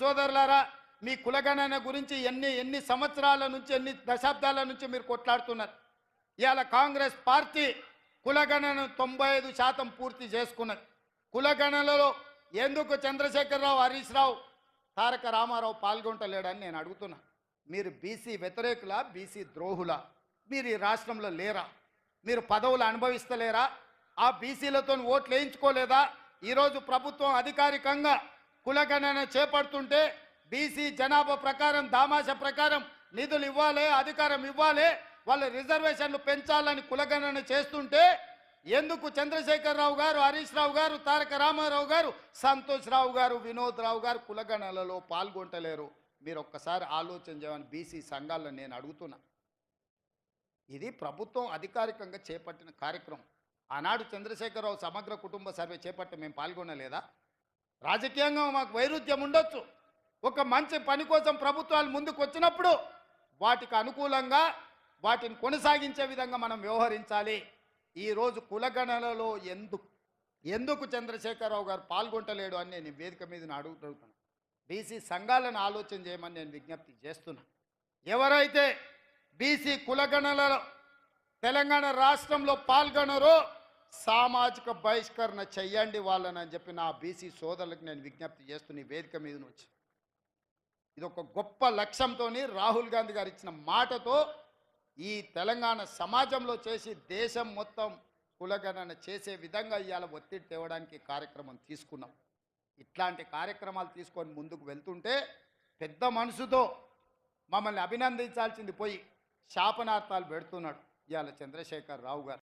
సోదరులారా మీ కులగణన గురించి ఎన్ని ఎన్ని సంవత్సరాల నుంచి ఎన్ని దశాబ్దాల నుంచి మీరు కొట్లాడుతున్నారు? ఇవాళ కాంగ్రెస్ పార్టీ కులగణన తొంభై ఐదు శాతం పూర్తి చేసుకున్నది. కులగణనలో ఎందుకు చంద్రశేఖరరావు హరీష్ రావు తారక రామారావు పాల్గొంటలేడని నేను అడుగుతున్నా. మీరు బీసీ వ్యతిరేకుల బీసీ ద్రోహుల? మీరు ఈ రాష్ట్రంలో లేరా? మీరు పదవులు అనుభవిస్తలేరా? ఆ బీసీలతో ఓట్లు వేయించుకోలేదా? ఈరోజు ప్రభుత్వం అధికారికంగా కులగణన చేపడుతుంటే బీసీ జనాభా ప్రకారం దామాష ప్రకారం నిధులు ఇవ్వాలి అధికారం ఇవ్వాలి వాళ్ళ రిజర్వేషన్లు పెంచాలని కులగణన చేస్తుంటే ఎందుకు చంద్రశేఖరరావు గారు హరీష్ రావు గారు తారక రామారావు గారు సంతోష్ రావు గారు వినోద్ రావు గారు కులగణనలో పాల్గొంటలేరు? మీరు ఒక్కసారి ఆలోచన చేయమని బీసీ సంఘాలను నేను అడుగుతున్నా. ఇది ప్రభుత్వం అధికారికంగా చేపట్టిన కార్యక్రమం. ఆనాడు చంద్రశేఖరరావు సమగ్ర కుటుంబ సర్వే చేపట్టి మేము పాల్గొనలేదా? రాజకీయంగా మాకు వైరుధ్యం ఉండొచ్చు. ఒక మంచి పని కోసం ప్రభుత్వాలు ముందుకు వచ్చినప్పుడు వాటికి అనుకూలంగా వాటిని కొనసాగించే విధంగా మనం వ్యవహరించాలి. ఈరోజు కులగణనలో ఎందుకు ఎందుకు చంద్రశేఖరరావు గారు పాల్గొంటలేడు అని నేను వేదిక మీద అడుగుతున్నాను బీసీ సంఘాలను ఆలోచన చేయమని నేను విజ్ఞప్తి చేస్తున్నా. ఎవరైతే బీసీ కులగణనలో తెలంగాణ రాష్ట్రంలో పాల్గొనరో సామాజిక బహిష్కరణ చెయ్యండి వాళ్ళని అని చెప్పి నా బీసీ సోదరులకు నేను విజ్ఞప్తి చేస్తున్న వేదిక మీద నుంచి ఇది ఒక గొప్ప లక్ష్యంతో రాహుల్ గాంధీ గారు ఇచ్చిన మాటతో ఈ తెలంగాణ సమాజంలో చేసి దేశం మొత్తం కులగణన చేసే విధంగా ఇవాళ ఒత్తిడి తేవడానికి కార్యక్రమం తీసుకున్నాం. ఇట్లాంటి కార్యక్రమాలు తీసుకొని ముందుకు వెళ్తుంటే పెద్ద మనసుతో మమ్మల్ని అభినందించాల్సింది పోయి శాపనార్థాలు పెడుతున్నాడు ఇవాళ చంద్రశేఖర్ రావు గారు.